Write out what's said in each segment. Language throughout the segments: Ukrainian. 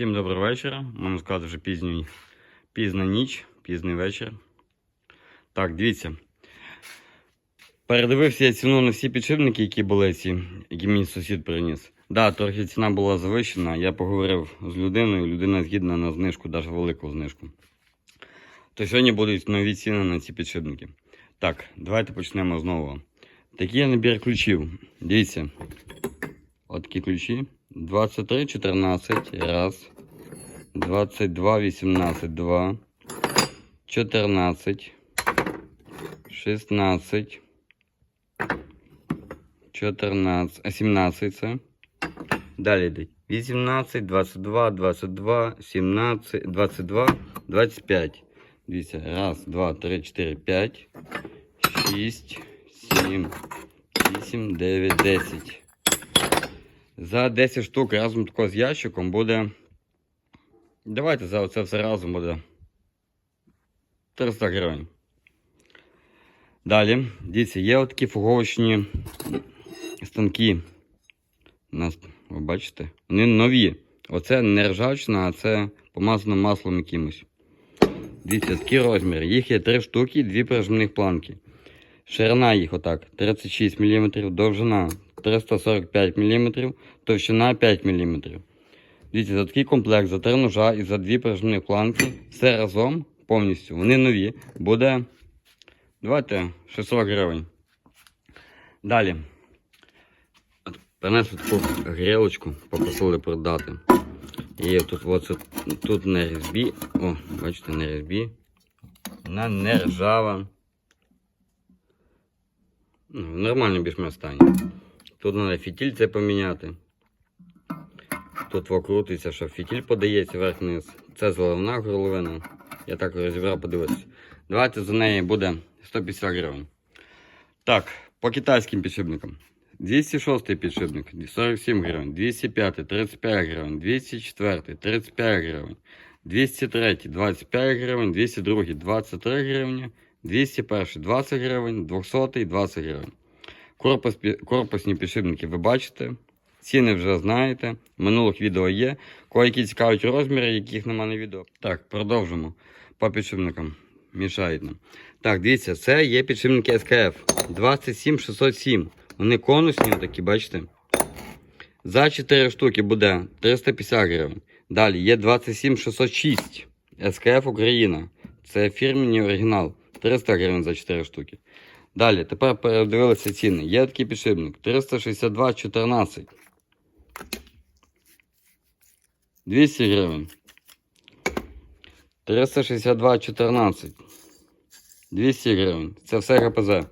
Всім доброго вечора. Можна сказати, вже пізній, пізна ніч, пізний вечір. Так, дивіться. Передивився я ціну на всі підшипники, які були ці, які мені сусід приніс. Да, трохи ціна була завищена. Я поговорив з людиною, людина згідна на знижку, навіть велику знижку. То сьогодні будуть нові ціни на ці підшипники. Так, давайте почнемо знову. Такий набір ключів. Дивіться. От такі ключі. 23, 14, раз. 22, 18, 2. 14. 16. 14, а 17 це. Далі йдуть. 18, 22, 22, 17, 22, 25. Дивіться. Раз, два, три, чотири, п'ять, шість, сім, вісім, дев'ять, десять. За 10 штук разом тако з ящиком буде. Давайте за це все разом буде 300 гривень. Далі, дивіться, є такі фуговочні станки. У нас, ви бачите? Вони нові. Оце не ржавчина, а це помазано маслом якимось. Дивіться, такі розміри. Їх є 3 штуки, 2 прижимних планки. Ширина їх отак 36 мм, довжина 345 мм, товщина 5 мм. Дивіться, за такий комплект, за 3 ножа і за 2 прижимні планки, все разом повністю. Вони нові. Буде. Давайте 600 гривень. Далі. Принесли таку грілочку, попросили продати. І тут от, тут на різьбі. О, бачите, на різьбі. Вона не ржава. Ну, в нормальному більш стані. Тут треба фітіль це поміняти. Тут крутиться, що фітіль подається вверх-вниз. Це заливна горловина. Я так розібрав, подивитися. Давайте за неї буде 150 гривень. Так, по китайським підшипникам. 206 підшипник 47 гривень, 205 35 гривень, 204 35 гривень, 203 25 гривень, 202 23 гривні, 201 20 гривень, 200 20 гривень. Корпус, корпусні підшипники ви бачите. Ціни вже знаєте. Минулих відео є. Кого які цікавить розміри, яких немає на відео. Так, продовжимо по підшипникам. Мішають нам. Так, дивіться, це є підшипники SKF 27607. Вони конусні такі, бачите? За 4 штуки буде 350 гривень. Далі є 27606 SKF Україна. Це фірмені оригінал. 300 гривень за 4 штуки. Далі, тепер передивилися ціни. Є такий підшипник 362,14. 200 гривень. 362,14. 200 гривень. Це все ГПЗ.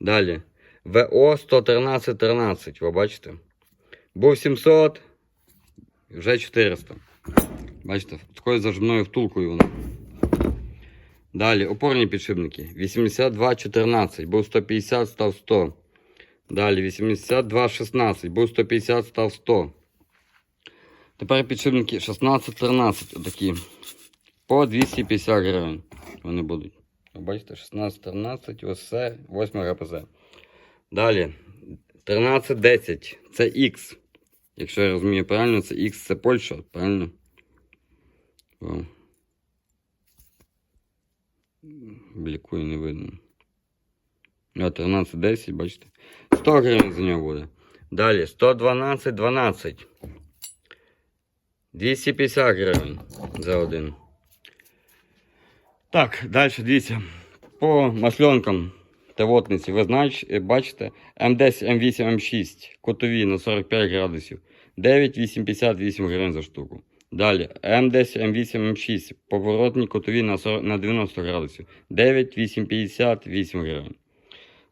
Далі. ВО 113,13. Ви бачите? Був 700, вже 400. Бачите, такою зажимною втулкою воно. Далі опорні підшипники 82,14, був 150, став 100. Далі 82,16, був 150, став 100. Тепер підшипники 16-13, отакі. По 250 гривень вони будуть. Бачите, 16-13, ось це 8 ГПЗ. Далі 13-10, це X. Якщо я розумію правильно, це X це Польща, правильно? Блікує не видно. А 13-10, бачите? 100 гривень за нього буде. Далі 112-12. 250 гривень за один. Так, далі дивіться. По масленкам та вотниці, ви знаєте, бачите, М10, М8, М6, котові на 45 градусів. 9, 8,58 гривень за штуку. Далі М10, М8, М6, поворотні котові на 40, на 90 градусів. 9, 8,58 гривень.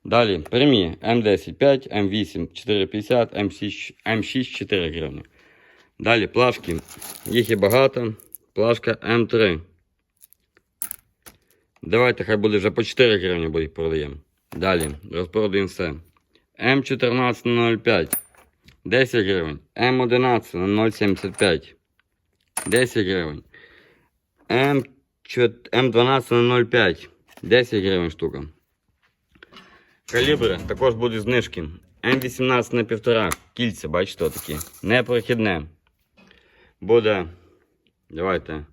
Далі прямі М10 5, М8 4,50, М6, М6 4 гривні. Далі плашки. Їх є багато. Плашка М3. Давайте хай буде вже по 4 гривні, бо їх продаємо. Далі розпродаємо все. М14 на 0,5. 10 гривень. М11 на 0,75. 10 гривень. М М12 0,5. 10 гривень штука. Калібри також будуть знижки. М18 на 1,5. Кільця, бачите, такі. Непрохідне. Буде Давайте.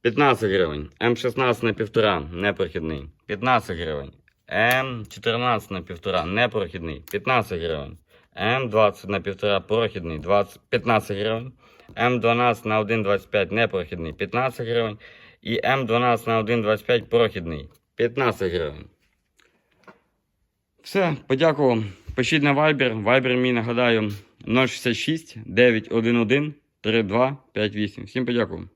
15 гривень. М16 на 1,5 непрохідний. 15 гривень. М14 на 1,5 непрохідний. 15 гривень. М20 на 1,5 прохідний. 20, 15 гривень. М12 на 1,25 непрохідний. 15 гривень. І М12 на 1,25 прохідний. 15 гривень. Все, подякував. Пишіть на Viber. Viber мій нагадаю 066 911 3258. Всім подякував.